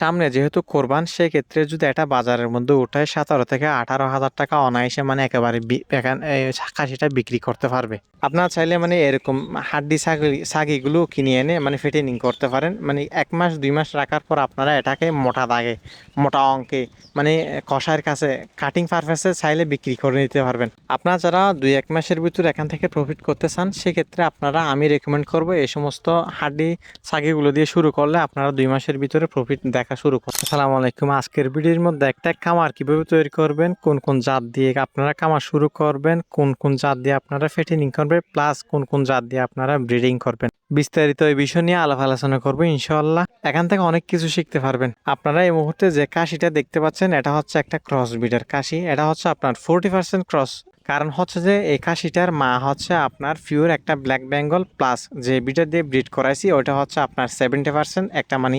সামনে যেহেতু কোরবান, সেক্ষেত্রে যদি এটা বাজারের মধ্যে উঠায়, সতেরো থেকে আঠারো হাজার টাকা অনায়াসে মানে একেবারে খাসিটা বিক্রি করতে পারবে। আপনারা চাইলে মানে এরকম হাড্ডি ছাগি ছাগিগুলো কিনে এনে মানে ফিটিনিং করতে পারেন। মানে এক মাস, দুই মাস রাখার পর আপনারা এটাকে মোটা দাগে, মোটা অঙ্কে মানে কষায়ের কাছে কাটিং পারপাসে চাইলে বিক্রি করে নিতে পারবেন। আপনারা যারা দুই এক মাসের ভিতর এখান থেকে প্রফিট করতে চান, সেক্ষেত্রে আপনারা আমি রেকমেন্ড করব এই সমস্ত হাড্ডি ছাগিগুলো দিয়ে শুরু করলে আপনারা দুই মাসের ভিতরে প্রফিট দেখা শুরু করতে আসসালামু আলাইকুম। আজকের ভিডিওর মধ্যে একটা খামার কীভাবে তৈরি করবেন, কোন কোন জাত দিয়ে আপনারা খামার শুরু করবেন, কোন কোন জাত দিয়ে আপনারা ফেটিনিং করবেন প্লাস কোন কোন জাত দিয়ে আপনারা ব্রিডিং করবেন। বিস্তারিত এই বিষয় নিয়ে আলাপ আলোচনা করব ইনশাল্লাহ এখান থেকে অনেক কিছু শিখতে পারবেন। আপনারা এই মুহূর্তে যে কাশিটা দেখতে পাচ্ছেন, এটা হচ্ছে একটা ক্রস ব্রিডের কাশি। এটা হচ্ছে আপনার ফোরটি পার্সেন্ট ক্রস কারণ হচ্ছে যে এই কাশিটার মা হচ্ছে আপনার পিওর একটা ব্ল্যাক বেঙ্গল প্লাস যে বিটার দিয়ে ব্রিড করাইছি ওটা হচ্ছে আপনার সেভেন্টি পার্সেন্ট একটা মানে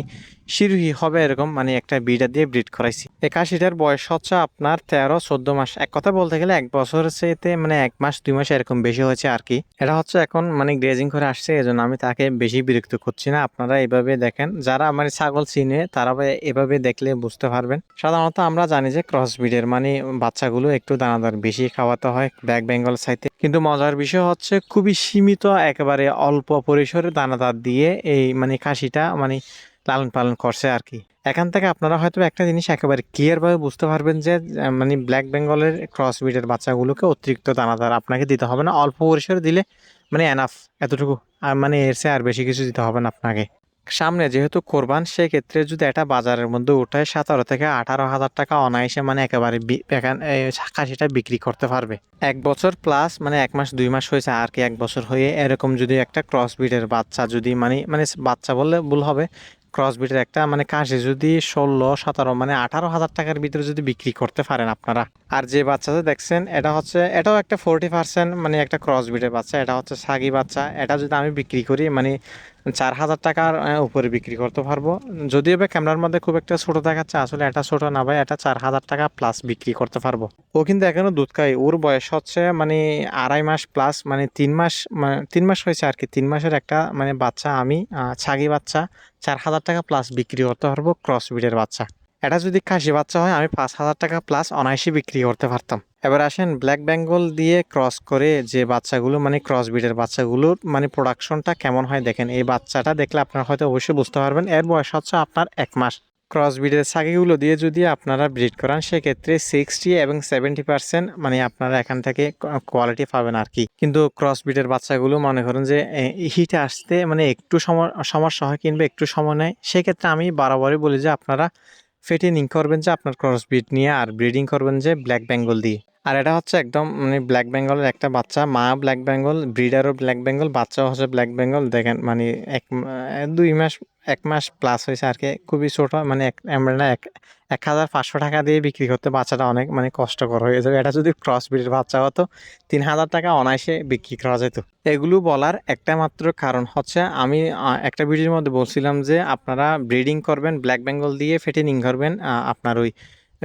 শিরুহি হবে এরকম মানে একটা বিটার দিয়ে ব্রিড করাইছি। এই কাশিটার বয়স হচ্ছে আপনার তেরো, চোদ্দ মাস। এক কথা বলতে গেলে এক বছর চেয়েতে মানে এক মাস, দুই মাস এরকম বেশি হয়েছে আর কি। এটা হচ্ছে এখন মানে গ্রেজিং করে আসছে, এজন্য আমি তাকে বেশি বিরক্ত করছি না। আপনারা এভাবে দেখেন, যারা মানে ছাগল চিনে, তারা এভাবে দেখলে বুঝতে পারবেন। সাধারণত আমরা জানি যে ক্রস ব্রিডের মানে বাচ্চাগুলো একটু দানাদার, বেশি খাওয়াতে হয় ব্যাক বেঙ্গল সাইতে কিন্তু মজার বিষয় হচ্ছে খুবই সীমিত, একেবারে অল্প পরিসরে দানাদার দিয়ে এই মানে খাসিটা মানে লালন পালন করছে আর কি এখান থেকে আপনারা হয়তো একটা জিনিস একেবারে ক্লিয়ারভাবে বুঝতে পারবেন যে মানে ব্ল্যাক বেঙ্গলের ক্রস ব্রিডের বাচ্চাগুলোকে অতিরিক্ত দানাদার আপনাকে দিতে হবে না। অল্প পরিসরে দিলে মানে এনাফ এতটুকু আর মানে এর চেয়ে আর বেশি কিছু দিতে হবে না আপনাকে। সামনে যেহেতু কোরবান, সেক্ষেত্রে যদি এটা বাজারের মধ্যে উঠায়, সতেরো থেকে আঠারো হাজার টাকা অনায়াসে মানে একেবারে খাসিটা বিক্রি করতে পারবে। এক বছর প্লাস মানে এক মাস, দুই মাস হয়েছে আর কি এক বছর হয়ে এরকম যদি একটা ক্রস ব্রিডের বাচ্চা যদি মানে মানে বাচ্চা বললে ভুল হবে ক্রস ব্রিডের একটা মানে কাশি যদি ষোলো, সতেরো মানে আঠারো হাজার টাকার ভিতরে যদি বিক্রি করতে পারেন আপনারা। আর যে বাচ্চাটা দেখছেন, এটা হচ্ছে, এটাও একটা ফোরটি পার্সেন্ট মানে একটা ক্রস ব্রিডের বাচ্চা, এটা হচ্ছে সাগি বাচ্চা, এটা যদি আমি বিক্রি করি মানে চার হাজার টাকার উপরে বিক্রি করতে পারব। যদিও বা ক্যামেরার মধ্যে খুব একটা ছোট দেখাচ্ছে, আসলে এটা ছোটো না ভাই, এটা চার হাজার টাকা প্লাস বিক্রি করতে পারব। ও কিন্তু এখনও দুধ খাই ওর বয়স হচ্ছে মানে আড়াই মাস প্লাস মানে তিন মাস তিন মাস হয়েছে আর কি, তিন মাসের একটা মানে বাচ্চা আমি ছাগি বাচ্চা, চার হাজার টাকা প্লাস বিক্রি করতে পারব ক্রস বাচ্চা। এটা যদি খাসি বাচ্চা হয়, আমি পাঁচ হাজার টাকা প্লাস অনায়াসে বিক্রি করতে পারতাম। এবার আসেন ব্ল্যাক বেঙ্গল দিয়ে ক্রস করে যে বাচ্চাগুলো মানে ক্রস ব্রিডের বাচ্চাগুলোর মানে প্রোডাকশনটা কেমন হয় দেখেন। এই বাচ্চাটা দেখলে আপনারা হয়তো অবশ্যই বুঝতে পারবেন। এর বয়স হচ্ছে আপনার এক মাস। ক্রস ব্রিডের ছাগিগুলো দিয়ে যদি আপনারা ব্রিড করান, সেক্ষেত্রে সিক্সটি এবং সেভেন্টি পার্সেন্ট মানে আপনারা এখান থেকে কোয়ালিটি পাবেন আর কি। কিন্তু ক্রস ব্রিডের বাচ্চাগুলো মনে করেন যে হিটে আসতে মানে একটু সময়, সমস্যা হয় কিংবা একটু সময় নেয়, সেক্ষেত্রে আমি বারবারই বলি যে আপনারা ফেটিনিং করবেন যে আপনার ক্রস ব্রিড নিয়ে আর ব্রিডিং করবেন যে ব্ল্যাক বেঙ্গল দিয়ে। আর এটা হচ্ছে একদম মানে ব্ল্যাক বেঙ্গলের একটা বাচ্চা, মা ব্ল্যাক বেঙ্গল, ব্রিডারও ব্ল্যাক বেঙ্গল, বাচ্চাও হচ্ছে ব্ল্যাক বেঙ্গল। দেখেন মানে এক দুই মাস এক মাস প্লাস হয়েছে আর কি। খুবই ছোটো মানে এক আমরা এক এক হাজার পাঁচশো টাকা দিয়ে বিক্রি করতে বাচ্চাটা অনেক মানে কষ্টকর হয়ে যাবে এটা যদি ক্রস ব্রিডের বাচ্চা হতো, তিন হাজার টাকা অনায়াসে বিক্রি করা যেত। এগুলো বলার একটা মাত্র কারণ হচ্ছে, আমি একটা ভিডিওর মধ্যে বলছিলাম যে, আপনারা ব্রিডিং করবেন ব্ল্যাক বেঙ্গল দিয়ে ফেটিনিং করবেন আপনার ওই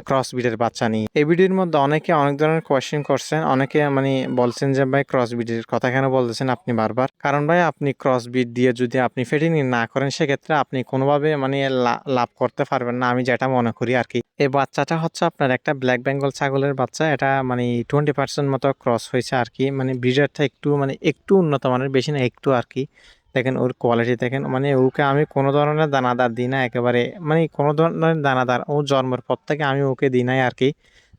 ক্রস ব্রিডের বাচ্চা নিয়ে এই ভিডিওর মধ্যে অনেকে অনেক ধরনের কোয়েশ্চেন করছেন। অনেকে মানে বলছেন যে, ভাই ক্রস ব্রিডের কথা কেন বলতেছেন আপনি বারবার? কারণ ভাই, আপনি ক্রস ব্রিড দিয়ে যদি আপনি ফেটিনিং না করেন, সেক্ষেত্রে আপনি কোনোভাবে মানে লাভ করতে পারবেন না। আমি যেটা মনে করি আর কি। এই বাচ্চাটা হচ্ছে আপনার একটা ব্ল্যাক বেঙ্গল ছাগলের বাচ্চা। এটা মানে টোয়েন্টি পার্সেন্ট মতো ক্রস হয়েছে আর কি। মানে ব্রিডারটা একটু মানে একটু উন্নত মানের, বেশি না, একটু আর কি। দেখেন, ওর কোয়ালিটি দেখেন মানে ওকে আমি কোনো ধরনের দানাদার দিই না একেবারে মানে কোনো ধরনের দানাদার, ও জন্মের পর থেকে আমি ওকে দিই নাই আর কি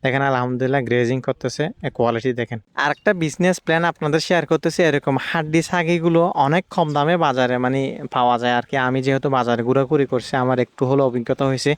দেখেন, আলহামদুলিল্লাহ গ্রেজিং করতেছে কোয়ালিটি দেখেন। আর একটা বিজনেস প্ল্যান আপনাদের শেয়ার করতেছি, এরকম হাড্ডি ছাগিগুলো অনেক কম দামে বাজারে মানে পাওয়া যায় আর কি আমি যেহেতু বাজারে ঘোরাঘুরি করছি, আমার একটু হলো অভিজ্ঞতা হয়েছে।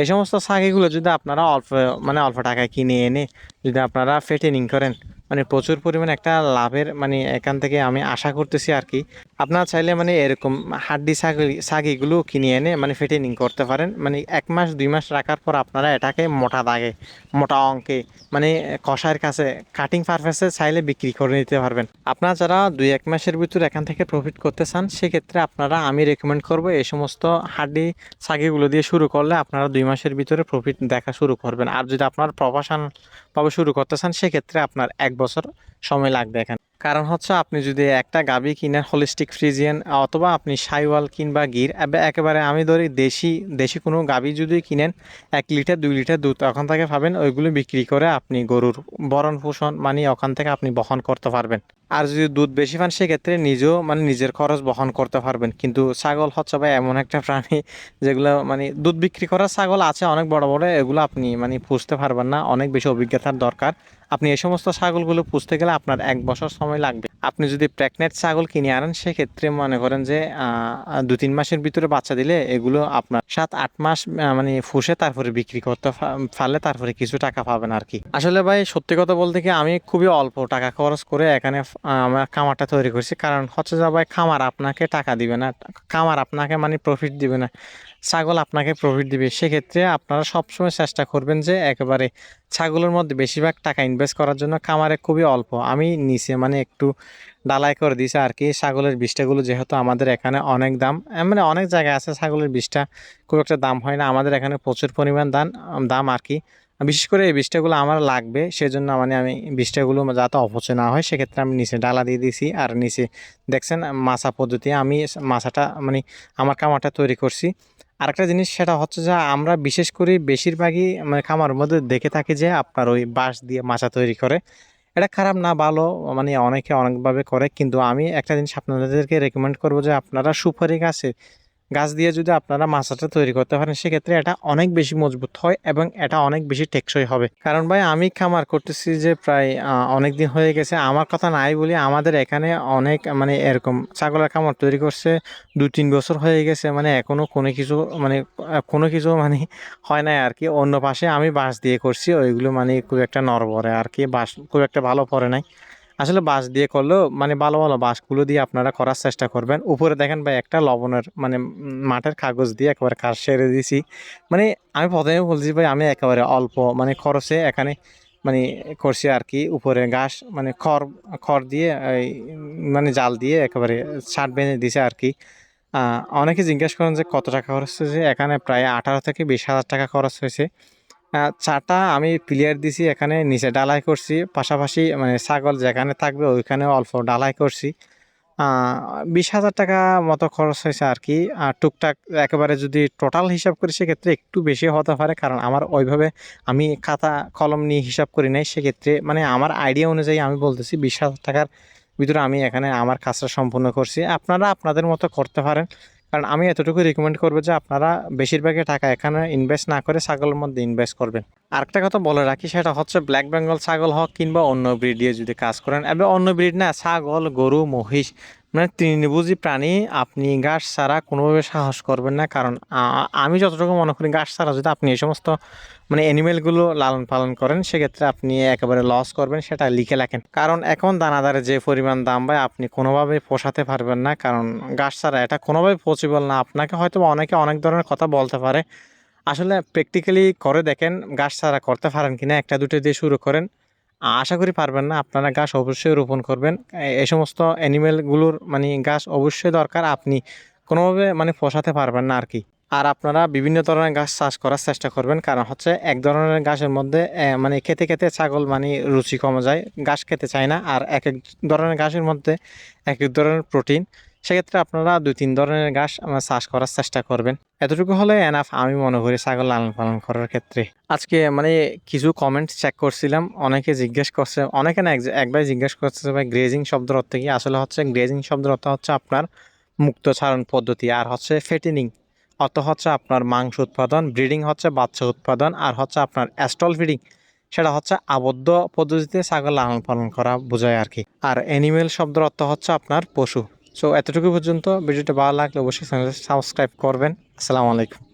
এই সমস্ত ছাগিগুলো যদি আপনারা অল্প মানে অল্প টাকায় কিনে এনে যদি আপনারা ফেটেনিং করেন মানে প্রচুর পরিমাণে একটা লাভের মানে এখান থেকে আমি আশা করতেছি আর কি আপনারা চাইলে মানে এরকম হাড্ডি ছাগি ছাগিগুলো কিনে এনে মানে ফেটেনিং করতে পারেন। মানে এক মাস, দুই মাস রাখার পর আপনারা এটাকে মোটা দাগে, মোটা অঙ্কে মানে কষায়ের কাছে কাটিং পারপাসে চাইলে বিক্রি করে নিতে পারবেন। আপনারা যারা দুই এক মাসের ভিতর এখান থেকে প্রফিট করতে চান, সেক্ষেত্রে আপনারা আমি রেকমেন্ড করব এই সমস্ত হাড্ডি ছাগিগুলো দিয়ে শুরু করলে আপনারা দুই মাসের ভিতরে প্রফিট দেখা শুরু করবেন। আর যদি আপনার প্রফেশন ভাবে শুরু করতে চান, সেক্ষেত্রে আপনার এক বছর সময় লাগবে এখানে। কারণ হচ্ছে আপনি যদি একটা গাভী কিনেন হোলিস্টিক ফ্রিজিয়ান অথবা আপনি সাইওয়াল কিংবা গির একেবারে আমি ধরি দেশি দেশি কোনো গাভী যদি কিনেন, এক লিটার, দুই লিটার দুধ ওখান থেকে পাবেন, ওইগুলো বিক্রি করে আপনি গরুর বরণ পোষণ মানে ওখান থেকে আপনি বহন করতে পারবেন। আর যদি দুধ বেশি পান, সেক্ষেত্রে নিজেও মানে নিজের খরচ বহন করতে পারবেন। কিন্তু ছাগল হচ্ছে ভাই এমন একটা প্রাণী, যেগুলো মানে দুধ বিক্রি করার ছাগল আছে অনেক বড় বড়, এগুলো আপনি মানে পুষতে পারবেন না, অনেক বেশি অভিজ্ঞতার দরকার। আপনি এই সমস্ত ছাগলগুলো পুষতে গেলে আপনার এক বছর সময় লাগবে। আপনি যদি প্রেগনেন্ট ছাগল কিনে আনেন, সেক্ষেত্রে মনে করেন যে দু তিন মাসের ভিতরে বাচ্চা দিলে এগুলো আপনার সাত আট মাস মানে ফুসে তারপরে বিক্রি করতে পারলে তারপরে কিছু টাকা পাবেন আর কি। আসলে ভাই, সত্যি কথা বলতে কি, আমি খুবই অল্প টাকা খরচ করে এখানে আমার খামারটা তৈরি করছি। কারণ হচ্ছে যে ভাই, খামার আপনাকে টাকা দিবে না। খামার আপনাকে মানে প্রফিট দিবে না। ছাগল আপনাকে প্রফিট দিবে। সেক্ষেত্রে আপনারা সবসময় চেষ্টা করবেন যে একেবারে ছাগলের মধ্যে বেশিরভাগ টাকা ইনভেস্ট করার জন্য খামারে খুবই অল্প। আমি নিচে মানে একটু ডালাই করে দিয়েছি আর কি, ছাগলের বিষটাগুলো যেহেতু আমাদের এখানে অনেক দাম মানে অনেক জায়গায় আছে ছাগলের বিষটা খুব একটা দাম হয় না। আমাদের এখানে প্রচুর পরিমাণ দাম দাম আর কি। বিশেষ করে এই বিষটাগুলো আমার লাগবে, সেজন্য মানে আমি বিষটাগুলো যাতে অপচয় না হয়, সেক্ষেত্রে আমি নিচে ডালা দিয়ে দিয়েছি। আর নিচে দেখছেন মাছা পদ্ধতি, আমি মাছাটা মানে আমার কামারটা তৈরি করছি। আরেকটা জিনিস সেটা হচ্ছে যে আমরা বিশেষ করে বেশিরভাগই মানে খামার মধ্যে দেখে থাকি যে আপনার ওই বাঁশ দিয়ে মাচা তৈরি করে। এটা খারাপ না, ভালো মানে অনেকে অনেকভাবে করে। কিন্তু আমি একটা জিনিস আপনাদেরকে রেকমেন্ড করব যে আপনারা সুপারি গাছে গাছ দিয়ে যদি আপনারা মাছাটা তৈরি করতে পারেন, সেক্ষেত্রে এটা অনেক বেশি মজবুত হয় এবং এটা অনেক বেশি টেকসই হবে। কারণ ভাই, আমি খামার করতেছি যে প্রায় অনেক দিন হয়ে গেছে। আমার কথা নাই বলি, আমাদের এখানে অনেক মানে এরকম ছাগলের খামার তৈরি করছে। দু তিন বছর হয়ে গেছে মানে এখনও কোনো কিছু মানে কোনো কিছু মানে হয় নাই আর কি। অন্য পাশে আমি বাঁশ দিয়ে করছি, ওইগুলো মানে খুব একটা নরবরে আর কি, বাঁশ খুব একটা ভালো পড়ে নাই। আসলে বাঁশ দিয়ে করলেও মানে ভালো ভালো বাঁশগুলো দিয়ে আপনারা করার চেষ্টা করবেন। উপরে দেখেন ভাই, একটা লবণের মানে মাঠের কাগজ দিয়ে একেবারে কাজ সেরে দিয়েছি। মানে আমি প্রথমে বলছি ভাই, আমি একেবারে অল্প মানে খরচে এখানে মানে করছি আর কি। উপরে ঘাস মানে খড় খড় দিয়ে মানে জাল দিয়ে একেবারে ছাট বেঁধে দিছে আর কি। অনেকে জিজ্ঞেস করেন যে কত টাকা খরচ হয়েছে? এখানে প্রায় আঠারো থেকে বিশ হাজার টাকা খরচ হয়েছে। চাটা আমি প্লেয়ার দিছি, এখানে নিচে ডালাই করছি। পাশাপাশি মানে ছাগল যেখানে থাকবে ওইখানে অল্প ডালাই করছি। বিশ হাজার টাকা মতো খরচ হয়েছে আর কি। আর টুকটাক একেবারে যদি টোটাল হিসাব করি, সেক্ষেত্রে একটু বেশি হতে পারে, কারণ আমার ওইভাবে আমি খাতা কলম নিয়ে হিসাব করি নাই। সেক্ষেত্রে মানে আমার আইডিয়া অনুযায়ী আমি বলতেছি, বিশ হাজার টাকার ভিতরে আমি এখানে আমার কাজটা সম্পূর্ণ করছি। আপনারা আপনাদের মতো করতে পারেন। কারণ আমি এতটুকু রিকমেন্ড করব যে আপনারা বেশিরভাগই টাকা এখানে ইনভেস্ট না করে ছাগলের মধ্যে ইনভেস্ট করবেন। আরেকটা কথা বলে রাখি, সেটা হচ্ছে ব্ল্যাক বেঙ্গল ছাগল হোক কিংবা অন্য ব্রিড দিয়ে যদি কাজ করেন, এবার অন্য ব্রিড না, ছাগল, গরু, মহিষ মানে তৃণভোজী প্রাণী, আপনি ঘাস ছাড়া কোনোভাবে সাহস করবেন না। কারণ আমি যতটুকু মনে করি ঘাস ছাড়া যদি আপনি এই সমস্ত মানে অ্যানিমেলগুলো লালন পালন করেন, সেক্ষেত্রে আপনি একেবারে লস করবেন, সেটা লিখে রাখেন কারণ এখন দানাদারে যে পরিমাণ দাম ভাই, আপনি কোনোভাবে পোষাতে পারবেন না। কারণ ঘাস ছাড়া এটা কোনোভাবে পসিবল না। আপনাকে হয়তো অনেকে অনেক ধরনের কথা বলতে পারে। আসলে প্র্যাকটিক্যালি করে দেখেন গাছ ছাড়া করতে পারেন কিনা, একটা দুটো দিয়ে শুরু করেন। আশা করি পারবেন না, আপনারা গাছ অবশ্যই রোপণ করবেন। এই সমস্ত অ্যানিমেলগুলোর মানে গাছ অবশ্যই দরকার, আপনি কোনোভাবে মানে পোষাতে পারবেন না আর কি আর আপনারা বিভিন্ন ধরনের গাছ চাষ করার চেষ্টা করবেন, কারণ হচ্ছে এক ধরনের গাছের মধ্যে মানে খেতে খেতে ছাগল মানে রুচি কমে যায়, গাছ খেতে চায় না। আর এক এক ধরনের গাছের মধ্যে এক এক ধরনের প্রোটিন সেক্ষেত্রে আপনারা দুই, তিন ধরনের ঘাস চাষ করার চেষ্টা করবেন। এতটুকু হলে এনাফ আমি মনে করি ছাগল লালন পালন করার ক্ষেত্রে। আজকে মানে কিছু কমেন্ট চেক করছিলাম, অনেকে জিজ্ঞেস করছে, অনেকে না এক- একবার জিজ্ঞেস করছে ভাই গ্রেজিং শব্দের অর্থ কি? আসলে হচ্ছে গ্রেজিং শব্দের অর্থ হচ্ছে আপনার মুক্ত ছাড়ন পদ্ধতি, আর হচ্ছে ফেটিনিং অর্থ হচ্ছে আপনার মাংস উৎপাদন ব্রিডিং হচ্ছে বাচ্চা উৎপাদন, আর হচ্ছে আপনার অ্যাস্টল ফিডিং সেটা হচ্ছে আবদ্ধ পদ্ধতিতে ছাগল লালন পালন করা বোঝায় আর কি আর অ্যানিমেল শব্দের অর্থ হচ্ছে আপনার পশু। সো এতটুকু পর্যন্ত ভিডিওটা ভালো লাগলে অবশ্যই সাবস্ক্রাইব করবেন। আসসালামু আলাইকুম।